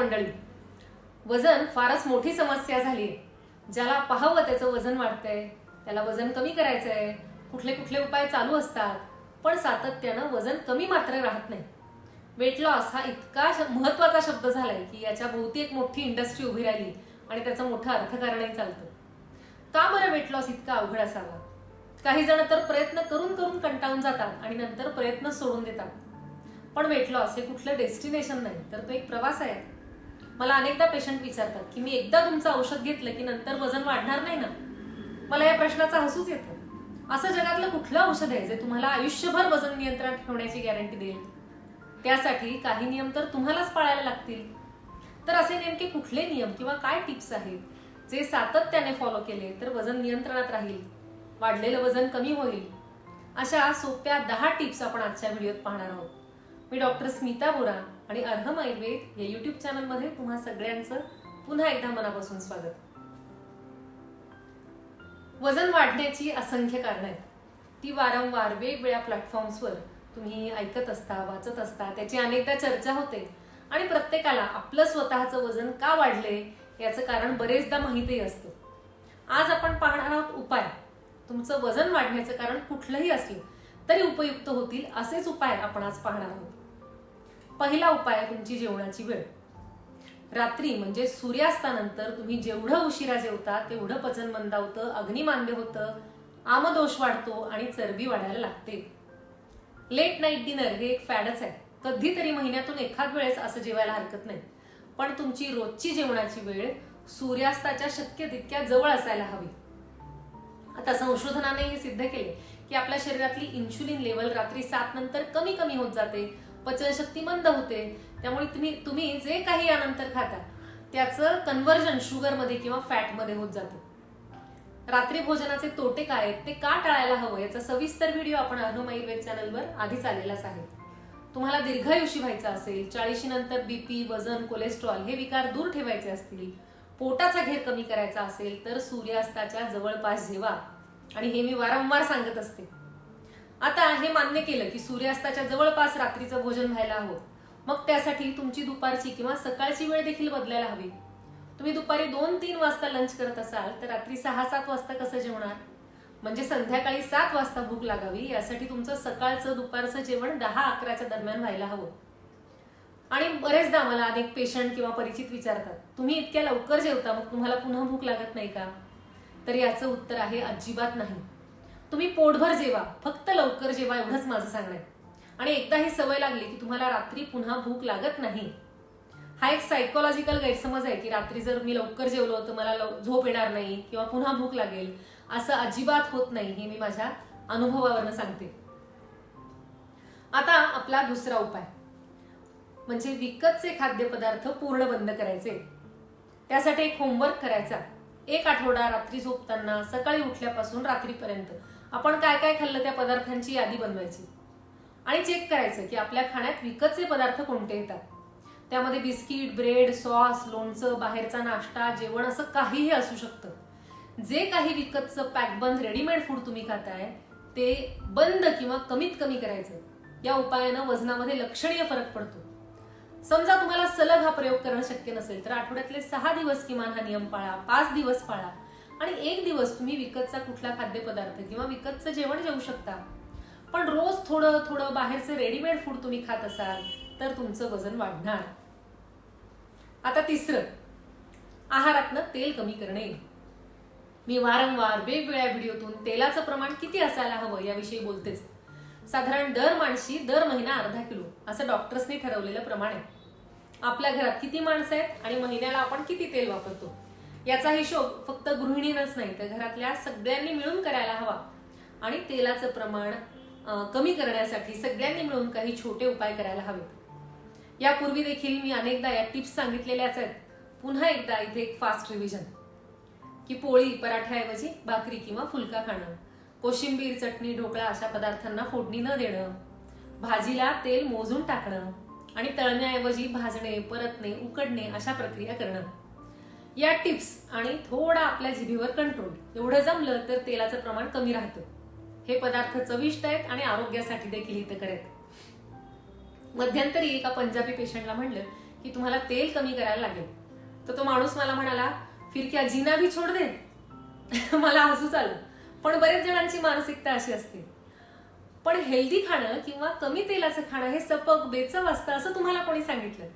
मंडळी वजन फारच मोठी समस्या झाली आहे. ज्याला पाहावं त्याचं वजन वाढतंय त्याला वजन कमी करायचंय कुठले कुठले उपाय चालू असतात पण सातत्यानं वजन कमी मात्र राहत नाही. वेट लॉस हा इतका महत्त्वाचा शब्द झालाय की याच्या भोवती एक मोठी इंडस्ट्री उभी राहिली आणि त्याचं मोठं अर्थकारणही चालतं. का बरं वेट लॉस इतका अवघड असावा? काही जण तर प्रयत्न करून करून कंटाळून जातात आणि नंतर प्रयत्न सोडून देतात. पण वेट लॉस हे कुठलं डेस्टिनेशन नाही तर तो एक प्रवास आहे. मला अनेकदा पेशंट विचारतात की मी एकदा तुमचं औषध घेतलं की नंतर वजन वाढणार नाही ना? मला या प्रश्नाचा हसूच येतं. असं जगातलं कुठलं औषध आहे जे तुम्हाला आयुष्यभर वजन नियंत्रणात ठेवण्याची गॅरंटी देईल? त्यासाठी काही नियम तर तुम्हालाच पाळायला लागतील. तर असे नेमके कुठले नियम किंवा काय टिप्स आहेत जे सातत्याने फॉलो केले तर वजन नियंत्रणात राहील? वाढलेलं वजन कमी होईल? अशा सोप्या दहा टिप्स आपण आजच्या व्हिडिओत पाहणार आहोत. मी डॉक्टर स्मिता बोरा. आणि अर्हम आयुर्वेद या युट्यूब चॅनलमध्ये तुम्हा सगळ्यांचं पुन्हा एकदा मनापासून स्वागत. वजन वाढण्याची असंख्य कारणं आहेत. ती वारंवार वेगवेगळ्या प्लॅटफॉर्म्सवर तुम्ही ऐकत असता वाचत असता त्याची अनेकदा चर्चा होते आणि प्रत्येकाला आपलं स्वतःचं वजन का वाढले याचं कारण बरेचदा माहितही असतं. आज आपण पाहणार आहोत उपाय. तुमचं वजन वाढण्याचं कारण कुठलंही असलं तरी उपयुक्त होतील असेच उपाय आपण आज पाहणार आहोत. पहिला उपाय तुमची जेवणाची वेळ. रात्री म्हणजे सूर्यास्तानंतर तुम्ही जेवढं उशिरा जेवता तेवढं पचन मंदावतं अग्निमांद्य होतं आमदोष वाढतो आणि चरबी वाढायला लागते. लेट नाईट डिनर हे एक फॅडच आहे. कधीतरी महिन्यातून एखाद वेळेस असं जेवायला हरकत नाही. पण तुमची रोजची जेवणाची वेळ सूर्यास्ताच्या शक्य तितक्या जवळ असायला हवी. आता संशोधनाने हे सिद्ध केले की आपल्या शरीरातली इन्शुलिन लेवल रात्री सात नंतर कमी कमी होत जाते. पचनशक्ती मंद होते. त्यामुळे तुम्ही तुम्ही जे काही यानंतर खाता त्याचं कन्व्हर्जन शुगरमध्ये किंवा फॅटमध्ये होत जातं. रात्री भोजनाचे तोटे काय आहेत ते का टाळायला हवं याचा सविस्तर व्हिडिओ आपण अरुम आयुर्वेद चॅनलवर आधीच आलेलाच आहे. तुम्हाला दीर्घायुषी व्हायचं असेल चाळीशी नंतर बीपी वजन कोलेस्ट्रॉल हे विकार दूर ठेवायचे असतील पोटाचा घेर कमी करायचा असेल तर सूर्यास्ताच्या जवळपास जेवा. आणि हे मी वारंवार सांगत असते. आता हे मान्य केलं की सूर्यास्ताच्या जवळपास रात्रीचं भोजन व्हायला हवं. मग त्यासाठी तुमची दुपारची किंवा सकाळची वेळ देखील बदलायला हवी. तुम्ही दुपारी दोन तीन वाजता लंच करत असाल तर रात्री सहा सात वाजता कसं जेवणार? म्हणजे संध्याकाळी सात वाजता भूक लागावी यासाठी तुमचं सकाळचं दुपारचं जेवण दहा अकराच्या दरम्यान व्हायला हवं. आणि बरेचदा मला अनेक पेशंट किंवा परिचित विचारतात तुम्ही इतक्या लवकर जेवता मग तुम्हाला पुन्हा भूक लागत नाही का? तर याचं उत्तर आहे अजिबात नाही. तुम्ही पोटभर जेवा फक्त लवकर जेवा एवढंच माझं सांगणं आहे. आणि एकदा ही सवय लागली की तुम्हाला रात्री पुन्हा भूक लागत नाही. हा एक सायकोलॉजिकल गैरसमज आहे की रात्री जर मी लवकर जेवलो तर मला लव- झोप येणार नाही किंवा पुन्हा भूक लागेल. असं अजिबात होत नाही हे मी माझ्या अनुभवावरनं सांगते. आता आपला दुसरा उपाय. म्हणजे विकतचे खाद्यपदार्थ पूर्ण बंद करायचे. त्यासाठी एक होमवर्क करायचा. एक आठवडा रात्री झोपताना सकाळी उठल्यापासून रात्रीपर्यंत. आपण काय काय खाल्लं त्या पदार्थांची यादी बनवायची. आणि चेक करायचं की आपल्या खाण्यात विकतचे पदार्थ कोणते येतात. त्यामध्ये बिस्किट ब्रेड सॉस लोणचं बाहेरचा नाश्ता जेवण असं काहीही असू शकतं. जे काही विकतचं पॅकबंद रेडीमेड फूड तुम्ही खाताय ते बंद किंवा कमीत कमी करायचं. या उपायानं वजनामध्ये लक्षणीय फरक पडतो. समजा तुम्हाला सलग हा प्रयोग करणं शक्य नसेल तर आठवड्यातले सहा दिवस किमान हा नियम पाळा पाच दिवस पाळा. आणि एक दिवस तुम्ही विकतचा कुठला खाद्यपदार्थ किंवा विकतचं जेवण जेवू शकता. पण रोज थोडं थोडं बाहेरचं रेडीमेड फूड तुम्ही खात असाल तर तुमचं वजन वाढणार. आता तिसरं. आहारातनं तेल कमी करणे. मी वारंवार वेगवेगळ्या व्हिडिओतून तेलाचं प्रमाण किती असायला हवं याविषयी बोलतेच. साधारण दर माणशी दर महिना अर्धा किलो असं डॉक्टर्सनी ठरवलेलं प्रमाण आहे. आपल्या घरात किती माणसं आहेत आणि महिन्याला आपण किती तेल वापरतो? याचा हिशोब फक्त गृहिणीनच नाही तर घरातल्या सगळ्यांनी मिळून करायला हवा. आणि तेलाचं प्रमाण कमी करण्यासाठी सगळ्यांनी मिळून काही छोटे उपाय करायला हवेत यापूर्वी देखील मी अनेकदा या टिप्स सांगितलेल्याच आहेत. पुन्हा एकदा इथे एक फास्ट रिव्हिजन की पोळी पराठ्याऐवजी भाकरी किंवा फुलका खाणं कोशिंबीर चटणी ढोकळा अशा पदार्थांना फोडणी न देणं भाजीला तेल मोजून टाकणं आणि तळण्याऐवजी भाजणे परतणे उकडणे अशा प्रक्रिया करणं. या टिप्स आणि थोडा आपल्या जिभेवर कंट्रोल एवढं जमलं तर तेलाचं प्रमाण कमी राहतं. हे पदार्थ चविष्ट आहेत आणि आरोग्यासाठी देखील हितकर आहेत. मध्यंतरी एका पंजाबी पेशंटला म्हणलं की तुम्हाला तेल कमी करायला लागेल. तर तो माणूस मला म्हणाला फिरक्या जीना भी छोड दे? मला हसूच आलं. पण बरेच जणांची मानसिकता अशी असते. पण हेल्दी खाणं किंवा कमी तेलाचं खाणं हे सपक बेचव असतं असं तुम्हाला कोणी सांगितलं?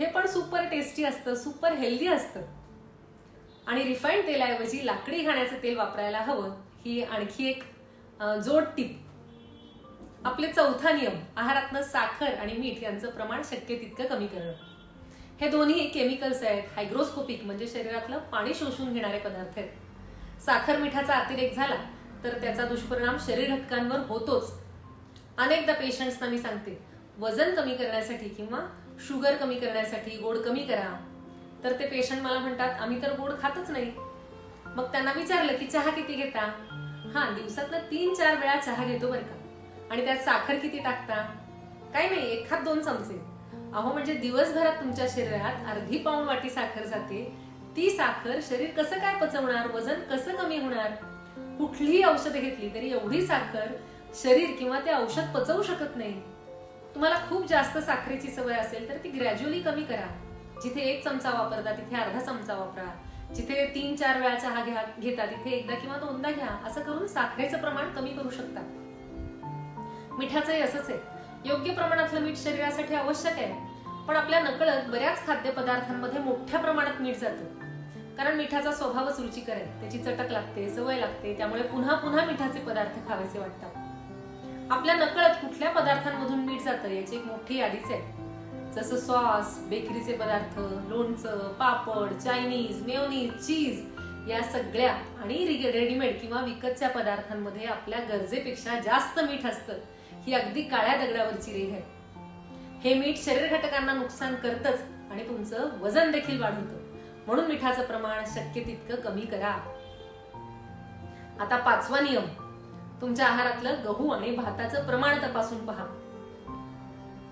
हे पण सुपर टेस्टी असतं सुपर हेल्दी असतं. आणि रिफाईंड तेलाऐवजी लाकडी घाण्याचं तेल वापरायला हवं ही आणखी एक जोड टीप. आपले चौथा नियम आहारातनं साखर आणि मीठ यांचं प्रमाण शक्य तितकं कमी करणं. हे दोन्ही केमिकल्स आहेत हायग्रोस्कोपिक म्हणजे शरीरातलं पाणी शोषून घेणारे पदार्थ आहेत. साखर मिठाचा अतिरेक झाला तर त्याचा दुष्परिणाम शरीर घटकांवर होतोच. अनेकदा पेशंट्सना मी सांगते वजन कमी करण्यासाठी किंवा शुगर कमी करण्यासाठी गोड कमी करा. तर ते पेशंट मला म्हणतात आम्ही तर गोड खातच नाही. मग त्यांना विचारलं की चहा किती घेता? हा दिवसातनं तीन चार वेळा चहा घेतो बरं का. आणि त्यात साखर किती टाकता? काही नाही एखाद दोन चमचे. अहो म्हणजे दिवसभरात तुमच्या शरीरात अर्धी पाऊण वाटी साखर जाते. ती साखर शरीर कसं काय पचवणार? वजन कसं कमी होणार? कुठलीही औषधं घेतली तरी एवढी साखर शरीर किंवा ते औषध पचवू शकत नाही. तुम्हाला खूप जास्त साखरेची सवय असेल तर ती ग्रॅज्युअली कमी करा. जिथे एक चमचा वापरता तिथे अर्धा चमचा वापरा. जिथे तीन चार वेळा चहा घ्या घेता तिथे एकदा किंवा दोनदा घ्या. असं करून साखरेचं प्रमाण कमी करू शकता. मिठाचंही असंच आहे. योग्य प्रमाणातलं मीठ शरीरासाठी आवश्यक आहे. पण आपल्या नकळत बऱ्याच खाद्यपदार्थांमध्ये मोठ्या प्रमाणात मीठ जातं. कारण मिठाचा स्वभावच रुचिकर आहे. त्याची चटक लागते सवय लागते. त्यामुळे पुन्हा पुन्हा मिठाचे पदार्थ खावेसे वाटतात. आपल्या नकळत कुठल्या पदार्थांमधून मीठ जातं याची एक मोठी यादीच आहे. जसं सॉस बेकरीचे पदार्थ लोणचं पापड चायनीज मेवनीज चीज या सगळ्या आणि रेडीमेड किंवा विकतच्या पदार्थांमध्ये आपल्या गरजेपेक्षा जास्त मीठ असतं. ही अगदी काळ्या दगडावरची रेघ आहे. हे मीठ शरीर घटकांना नुकसान करतच आणि तुमचं वजन देखील वाढवतं. म्हणून मिठाचं प्रमाण शक्य तितकं कमी करा. आता पाचवा नियम. तुमच्या आहारातलं गहू आणि भाताचं प्रमाण तपासून पहा.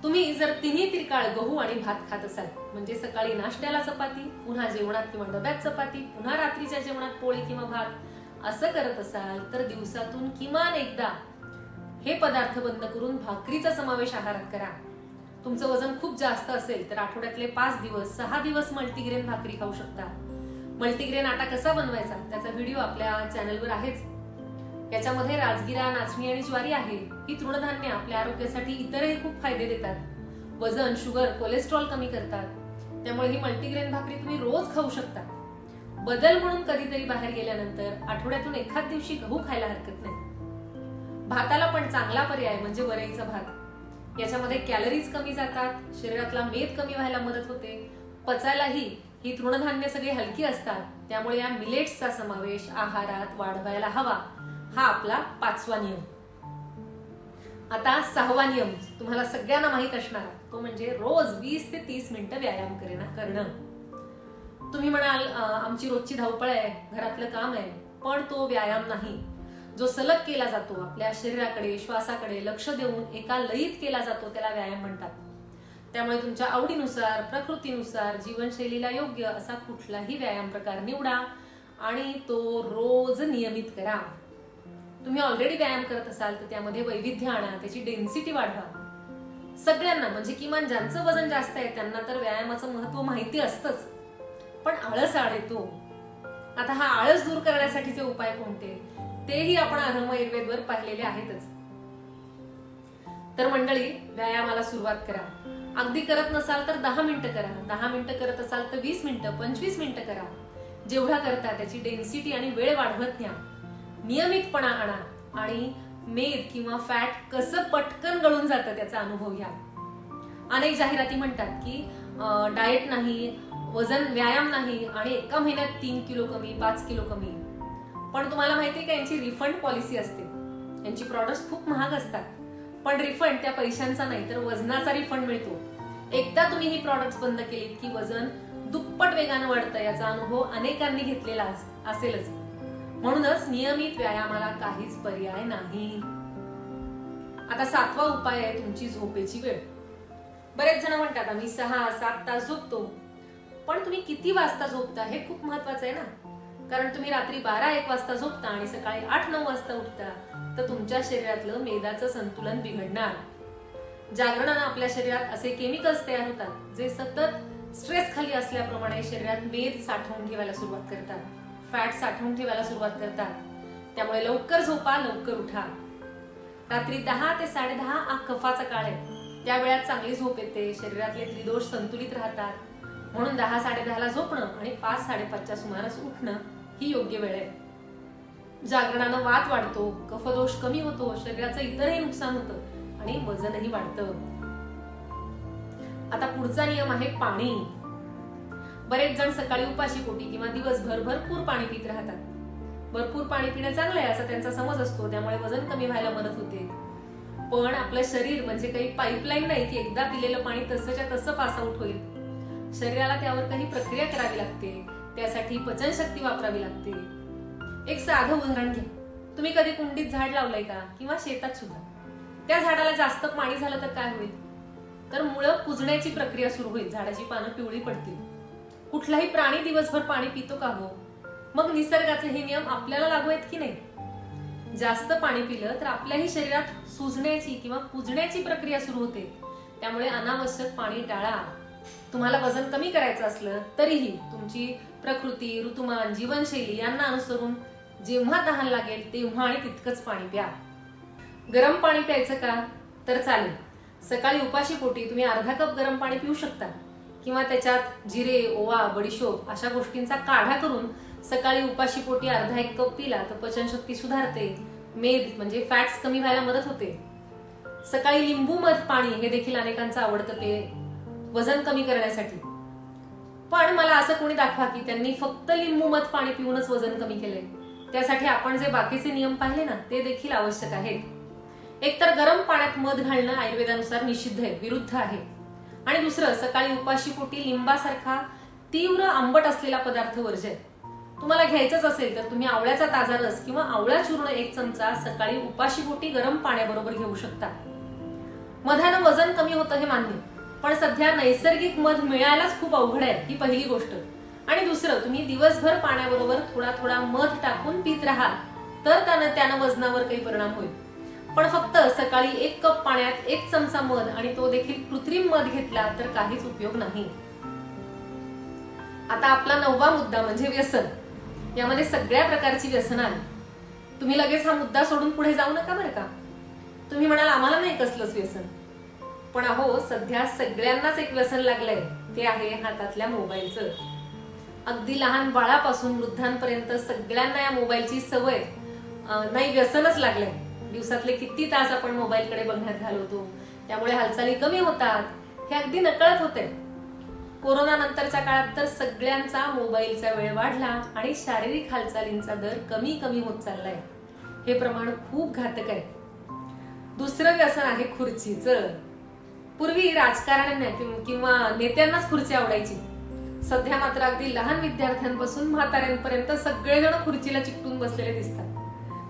तुम्ही जर तिन्ही तिरकाळ गहू आणि भात खात असाल म्हणजे सकाळी नाश्त्याला चपाती पुन्हा जेवणात किंवा डब्यात चपाती पुन्हा रात्रीच्या जेवणात पोळी किंवा भात असं करत असाल तर दिवसातून किमान एकदा हे पदार्थ बंद करून भाकरीचा समावेश आहारात करा. तुमचं वजन खूप जास्त असेल तर आठवड्यातले पाच दिवस सहा दिवस मल्टीग्रेन भाकरी खाऊ शकता. मल्टीग्रेन आटा कसा बनवायचा? त्याचा व्हिडिओ आपल्या चॅनलवर आहेच. याच्यामध्ये राजगिरा नाचणी आणि ज्वारी आहे. ही तृणधान्य आपल्या आरोग्यासाठी इतरही खूप फायदे देतात. वजन शुगर कोलेस्ट्रॉल कमी करतात. त्यामुळे ही मल्टीग्रेन भाकरी तुम्ही रोज खाऊ शकता. बदल म्हणून कधीतरी बाहेर गेल्यानंतर आठवड्यातून एखाद दिवशी गहू खायला हरकत नाही. भाताला पण चांगला पर्याय म्हणजे वरईचा भात. याच्यामध्ये कॅलरीज कमी जातात शरीरातला मेद कमी व्हायला मदत होते. पचायलाही ही तृणधान्य सगळी हलकी असतात. त्यामुळे या मिलेट्सचा समावेश आहारात वाढवायला हवा. हा आपला पाचवा नियम. आता सहावा नियम तुम्हाला सगळ्यांना माहीत असणार तो म्हणजे रोज वीस ते तीस मिनिटं व्यायाम करणं करणं. तुम्ही म्हणाल आमची रोजची धावपळ आहे घरातलं काम आहे पण तो व्यायाम नाही. जो सलग केला जातो आपल्या शरीराकडे श्वासाकडे लक्ष देऊन एका लयीत केला जातो त्याला व्यायाम म्हणतात. त्यामुळे तुमच्या आवडीनुसार प्रकृतीनुसार जीवनशैलीला योग्य असा कुठलाही व्यायाम प्रकार निवडा आणि तो रोज नियमित करा. तुम्ही ऑलरेडी व्यायाम करत असाल तर त्यामध्ये वैविध्य आणा त्याची डेन्सिटी वाढवा. सगळ्यांना म्हणजे किमान ज्यांचं वजन जास्त आहे त्यांना तर व्यायामाचं महत्त्व माहिती असतंच. पण आळस आळ येतो. आता हा आळस दूर करण्यासाठीचे उपाय कोणते? तेही आपण अधम पाहिलेले आहेतच. तर मंडळी व्यायामाला सुरुवात करा. अगदी करत नसाल तर दहा मिनिटं करा. दहा मिनिटं करत असाल तर वीस मिनिटं पंचवीस मिनिटं करा. जेवढा करता त्याची डेन्सिटी आणि वेळ वाढवत न्या. नियमितपणा आणा आणि मेद किंवा फॅट कसं पटकन गळून जातं त्याचा अनुभव घ्या. अनेक जाहिराती म्हणतात की डाएट नाही वजन व्यायाम नाही आणि एका महिन्यात तीन किलो कमी पाच किलो कमी. पण तुम्हाला माहितीये का यांची रिफंड पॉलिसी असते. यांची प्रॉडक्ट खूप महाग असतात. पण रिफंड त्या पैशांचा नाही तर वजनाचा रिफंड मिळतो. एकदा तुम्ही ही प्रॉडक्ट बंद केलीत की वजन दुप्पट वेगानं वाढतं याचा अनुभव अनेकांनी घेतलेला असेलच. म्हणूनच नियमित व्यायामाला काहीच पर्याय नाही. आता सातवा उपाय आहे तुमची झोपेची वेळ. बरेच जण म्हणतात आम्ही सहा सात तास झोपतो. पण तुम्ही किती वाजता झोपता हे खूप महत्वाचं आहे ना? कारण तुम्ही रात्री बारा एक वाजता झोपता आणि सकाळी आठ नऊ वाजता उठता तर तुमच्या शरीरातलं मेदाचं संतुलन बिघडणार. जागरणानं आपल्या शरीरात असे केमिकल्स तयार होतात जे सतत स्ट्रेस खाली असल्याप्रमाणे शरीरात मेद साठवून ठेवायला सुरुवात करतात. फॅट साठवून ठेवायला सुरुवात करतात. त्यामुळे लवकर झोपा लवकर उठा. रात्री दहा ते साडेदहा हा कफाचा काळ आहे. त्या वेळात चांगली झोप येते शरीरातले त्रिदोष संतुलित राहतात. म्हणून दहा साडेदहाला झोपणं आणि पाच साडेपाचच्या सुमारास उठणं ही योग्य वेळ आहे. जागरणानं वात वाढतो कफदोष कमी होतो शरीराचं इतरही नुकसान होतं आणि वजनही वाढतं. आता पुढचा नियम आहे पाणी. बरेच जण सकाळी उपाशी पोटी किंवा दिवसभर भरपूर पाणी पित राहतात. भरपूर पाणी पिणं चांगलं आहे असा त्यांचा समज असतो त्यामुळे वजन कमी व्हायला मदत होते. पण आपलं शरीर म्हणजे काही पाईपलाईन नाही की एकदा पिलेलं पाणी तसंच्या तसं पास आउट होईल. शरीराला त्यावर काही प्रक्रिया करावी लागते त्यासाठी पचनशक्ती वापरावी लागते. एक साधं उदाहरण घ्या. तुम्ही कधी कुंडीत झाड लावलंय का? किंवा शेतात सुद्धा. त्या झाडाला जास्त पाणी झालं तर काय होईल? तर मुळं कुजण्याची प्रक्रिया सुरू होईल. झाडाची पानं पिवळी पडतील. कुठलाही प्राणी दिवसभर पाणी पितो का हो? मग निसर्गाचे हे नियम आपल्याला लागू आहेत की नाही? जास्त पाणी पिलं तर आपल्याही शरीरात सुजण्याची किंवा कुजण्याची प्रक्रिया सुरू होते. त्यामुळे अनावश्यक पाणी टाळा. तुम्हाला वजन कमी करायचं असलं तरीही तुमची प्रकृती ऋतुमान जीवनशैली यांना अनुसरून जेव्हा तहान लागेल तेव्हा आणि तितकंच पाणी प्या. गरम पाणी प्यायचं का? तर चालेल. सकाळी उपाशी पोटी तुम्ही अर्धा कप गरम पाणी पिऊ शकता. किंवा त्याच्यात जिरे ओवा बडीशोप अशा गोष्टींचा काढा करून सकाळी उपाशी पोटी अर्धा एक कप पिला तर पचनशक्ती सुधारते. मेद म्हणजे फॅट्स कमी व्हायला मदत होते. सकाळी लिंबू मध पाणी हे देखील अनेकांचं आवडतं पेय वजन कमी करण्यासाठी. पण मला असं कोणी दाखवा की त्यांनी फक्त लिंबू मध पाणी पिऊनच वजन कमी केलंय. त्यासाठी आपण जे बाकीचे नियम पाहिले ना ते देखील आवश्यक आहेत. एकतर गरम पाण्यात मध घालणं आयुर्वेदानुसार निषिद्ध आहे विरुद्ध आहे. आणि दुसरं सकाळी उपाशी पोटी लिंबासारखा तीव्र आंबट असलेला पदार्थ वर्ज तुम्हाला घ्यायचंच असेल तर तुम्ही आवळ्याचा ताजा रस किंवा आवळा चूर्ण एक चमचा सकाळी उपाशी पोटी गरम पाण्याबरोबर घेऊ शकता. मधानं वजन कमी होतं हे मान्य पण सध्या नैसर्गिक मध मिळायलाच खूप अवघड आहे ही पहिली गोष्ट. आणि दुसरं तुम्ही दिवसभर पाण्याबरोबर थोडा थोडा मध टाकून पित राहाल तर त्यानं त्यानं वजनावर काही परिणाम होईल. पण फक्त सकाळी एक कप पाण्यात एक चमचा मध आणि तो देखील कृत्रिम मध घेतला तर काहीच उपयोग नाही. आता आपला नववा मुद्दा म्हणजे व्यसन. यामध्ये सगळ्या प्रकारची व्यसन आली तुम्ही लगेच हा मुद्दा सोडून पुढे जाऊ नका बरं का? तुम्ही म्हणाल आम्हाला नाही कसलंच व्यसन. पण अहो सध्या सगळ्यांनाच एक व्यसन लागलंय. ते आहे हातातल्या मोबाईलचं. अगदी लहान बाळापासून वृद्धांपर्यंत सगळ्यांना या मोबाईलची सवय नाही व्यसनच लागलंय. दिवसातले किती तास आपण मोबाईलकडे बघण्यात घालवतो त्यामुळे हालचाली कमी होतात हे अगदी नकळत होते. कोरोना नंतरच्या काळात तर सगळ्यांचा मोबाईलचा वेळ वाढला आणि शारीरिक हालचालींचा दर कमी कमी होत चाललाय. हे प्रमाण खूप घातक आहे. दुसरं व्यसन आहे खुर्चीचं. पूर्वी राजकारण्यांना किंवा नेत्यांनाच खुर्ची आवडायची. सध्या मात्र अगदी लहान विद्यार्थ्यांपासून म्हाताऱ्यांपर्यंत सगळेजण खुर्चीला चिकटून बसलेले दिसतात.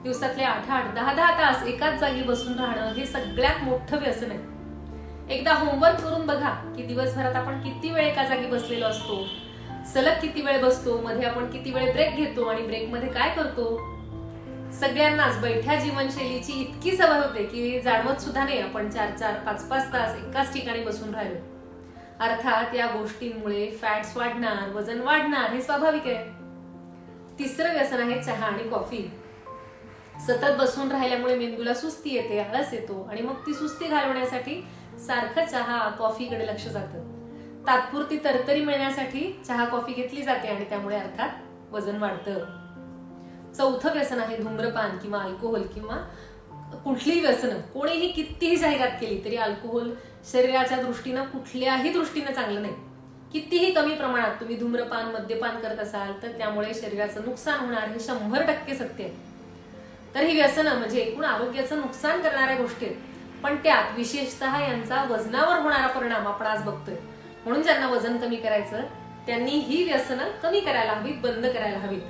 दिवसातले आठ आठ दहा दहा तास एकाच जागी बसून राहणं हे सगळ्यात मोठं व्यसन आहे. एकदा होमवर्क करून बघा की दिवसभरात आपण किती वेळ एका जागी बसलेलो असतो सलग किती वेळ बसतो मध्ये आपण किती वेळ ब्रेक घेतो आणि ब्रेकमध्ये काय करतो? सगळ्यांनाच बैठ्या जीवनशैलीची इतकी सवय होते की जाणवत सुद्धा नाही आपण चार चार पाच पाच तास एकाच ठिकाणी बसून राहिलो. अर्थात या गोष्टींमुळे फॅट्स वाढणार वजन वाढणार हे स्वाभाविक आहे. तिसरं व्यसन आहे चहा आणि कॉफी सतत बसून राहिल्यामुळे मेंदूला सुस्ती येते आळस येतो आणि मग ती सुस्ती घालवण्यासाठी सारखं चहा कॉफीकडे लक्ष जातं. तात्पुरती तरतरी मिळण्यासाठी चहा कॉफी घेतली जाते आणि त्यामुळे अर्थात वजन वाढतं. चौथं व्यसन आहे धूम्रपान किंवा अल्कोहोल किंवा कुठलीही व्यसनं. कोणीही कितीही जाहिरात केली तरी अल्कोहोल शरीराच्या दृष्टीनं कुठल्याही दृष्टीनं चांगलं नाही. कितीही कमी प्रमाणात तुम्ही धूम्रपान मद्यपान करत असाल तर त्यामुळे शरीराचं नुकसान होणार हे शंभर टक्के सत्य आहे. तर ही व्यसनं म्हणजे एकूण आरोग्याचं नुकसान करणाऱ्या गोष्टी आहेत. पण त्यात विशेषतः यांचा वजनावर होणारा परिणाम आपण आज बघतोय. म्हणून ज्यांना वजन कमी करायचं त्यांनी ही व्यसनं कमी करायला हवीत बंद करायला हवीत.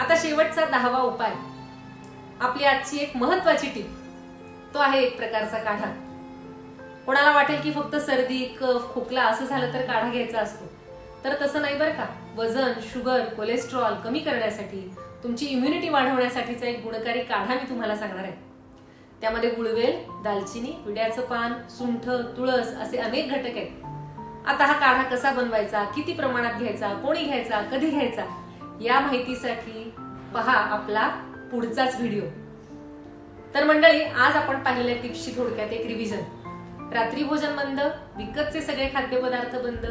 आता शेवटचा दहावा उपाय. आपली आजची एक महत्वाची टीप. तो आहे एक प्रकारचा काढा. कोणाला वाटेल की फक्त सर्दी कफ खोकला असं झालं तर काढा घ्यायचा असतो. तर तसं नाही बरं का? वजन शुगर कोलेस्ट्रॉल कमी करण्यासाठी तुमची इम्युनिटी वाढवण्यासाठीचा एक गुणकारी काढा मी तुम्हाला सांगणार आहे. त्यामध्ये गुळवेल दालचिनी विड्याचं पान सुंठ तुळस असे अनेक घटक आहेत. आता हा काढा कसा बनवायचा किती प्रमाणात घ्यायचा कोणी घ्यायचा कधी घ्यायचा या माहितीसाठी पहा आपला पुढचाच व्हिडिओ तर मंडळी आज आपण पाहिलेल्या टिप्सची थोडक्यात एक रिव्हिजन रात्री भोजन बंद विकतचे सगळे खाद्यपदार्थ बंद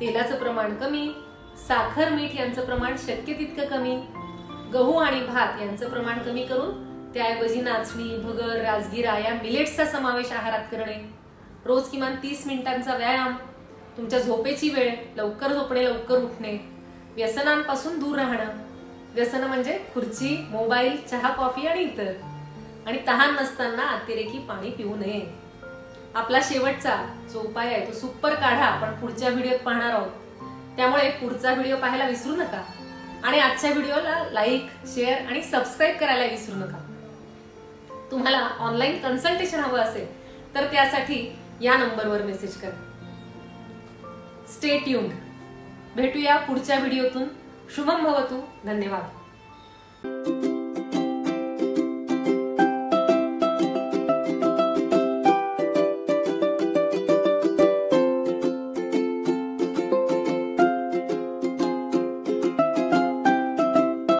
तेलाचं प्रमाण कमी साखर मीठ यांचं प्रमाण शक्य तितकं कमी गहू आणि भात यांचं प्रमाण कमी करून त्याऐवजी नाचणी भगर राजगिरा या मिलेट्सचा समावेश आहारात करणे. रोज किमान तीस मिनिटांचा व्यायाम तुमच्या झोपेची वेळ लवकर झोपणे लवकर उठणे व्यसनांपासून दूर राहणं. व्यसन म्हणजे खुर्ची मोबाईल चहा कॉफी आणि इतर. आणि तहान नसताना अतिरेकी पाणी पिऊ नये. आपला शेवटचा जो उपाय आहे तो सुपर काढा आपण पुढच्या व्हिडिओत पाहणार आहोत. त्यामुळे पुढचा व्हिडिओ पाहायला विसरू नका. आणि आजच्या व्हिडिओला लाईक शेअर आणि सबस्क्राईब करायला विसरू नका. तुम्हाला ऑनलाईन कन्सल्टेशन हवं असेल तर त्यासाठी या नंबरवर मेसेज करा. स्टे ट्यून्ड भेटूया पुढच्या व्हिडिओतून. शुभम भवतू. धन्यवाद.